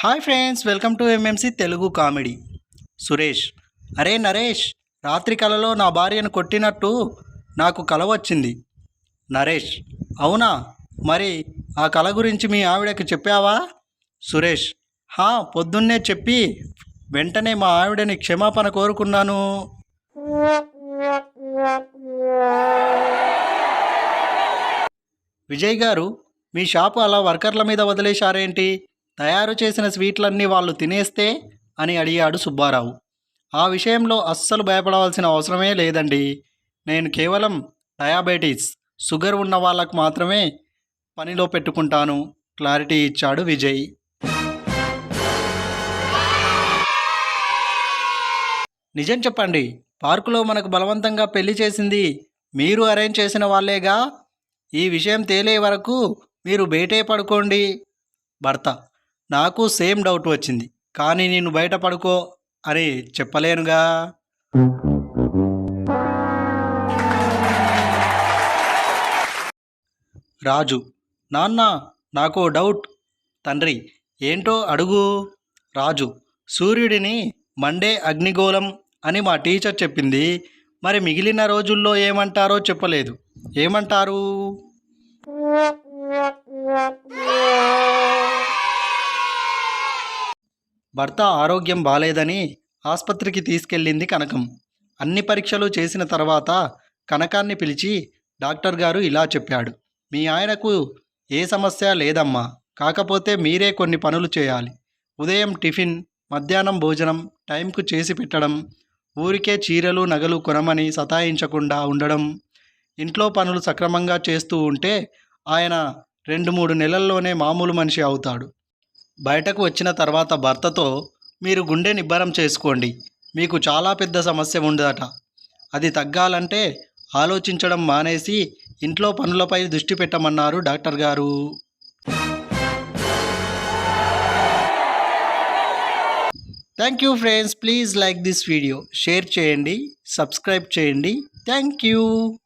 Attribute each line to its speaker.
Speaker 1: Hi friends welcome to MMC Telugu comedy. Suresh అరే నరేష్ రాత్రి కలలో నా భార్యను కొట్టినట్టు నాకు కల వచ్చింది. నరేష్ అవునా? మరి ఆ కల గురించి మీ ఆవిడకి చెప్పావా? సురేష్ హా పొద్దున్నే చెప్పి వెంటనే మా ఆవిడని క్షమాపణ కోరుకున్నాను. విజయ్ గారు మీ షాపు అలా వర్కర్ల మీద వదిలేశారేంటి? తయారు చేసిన స్వీట్లన్నీ వాళ్ళు తినేస్తే అని అడిగాడు సుబ్బారావు. ఆ విషయంలో అస్సలు భయపడవలసిన అవసరమే లేదండి. నేను కేవలం డయాబెటీస్ షుగర్ ఉన్న వాళ్ళకు మాత్రమే పనిలో పెట్టుకుంటాను క్లారిటీ ఇచ్చాడు విజయ్. నిజం చెప్పండి పార్కులో మనకు బలవంతంగా పెళ్ళి చేసింది మీరు అరేంజ్ చేసిన వాళ్ళేగా? ఈ విషయం తేలే వరకు మీరు బయటే పడుకోండి భర్త. నాకు సేమ్ డౌట్ వచ్చింది. కానీ నేను బయట పడుకో. అని చెప్పలేనుగా. రాజు నాన్న నాకు డౌట్. తండ్రి ఏంటో అడుగు. రాజు సూర్యుడిని మండే అగ్నిగోళం అని మా టీచర్ చెప్పింది. మరి మిగిలిన రోజుల్లో ఏమంటారో చెప్పలేదు. ఏమంటారు? భర్త ఆరోగ్యం బాలేదని ఆసుపత్రికి తీసుకెళ్ళింది కనకం. అన్ని పరీక్షలు చేసిన తర్వాత కనకాన్ని పిలిచి డాక్టర్ గారు ఇలా చెప్పాడు. మీ ఆయనకు ఏ సమస్య లేదమ్మా. కాకపోతే మీరే కొన్ని పనులు చేయాలి. ఉదయం టిఫిన్ మధ్యాహ్నం భోజనం టైంకు చేసి పెట్టడం ఊరికే చీరలు నగలు కొనమని సతాయించకుండా ఉండడం ఇంట్లో పనులు సక్రమంగా చేస్తూ ఉంటే ఆయన రెండు మూడు నెలల్లోనే మామూలు మనిషి అవుతాడు. బయటకు వచ్చిన తర్వాత భర్తతో మీరు గుండె నిబ్బరం చేసుకోండి. మీకు చాలా పెద్ద సమస్య ఉండదట. అది తగ్గాలంటే ఆలోచించడం మానేసి ఇంట్లో పనులపై దృష్టి పెట్టమన్నారు డాక్టర్ గారు. Thank you friends. Please like this video. Share చేయండి. సబ్స్క్రైబ్ చేయండి. Thank you.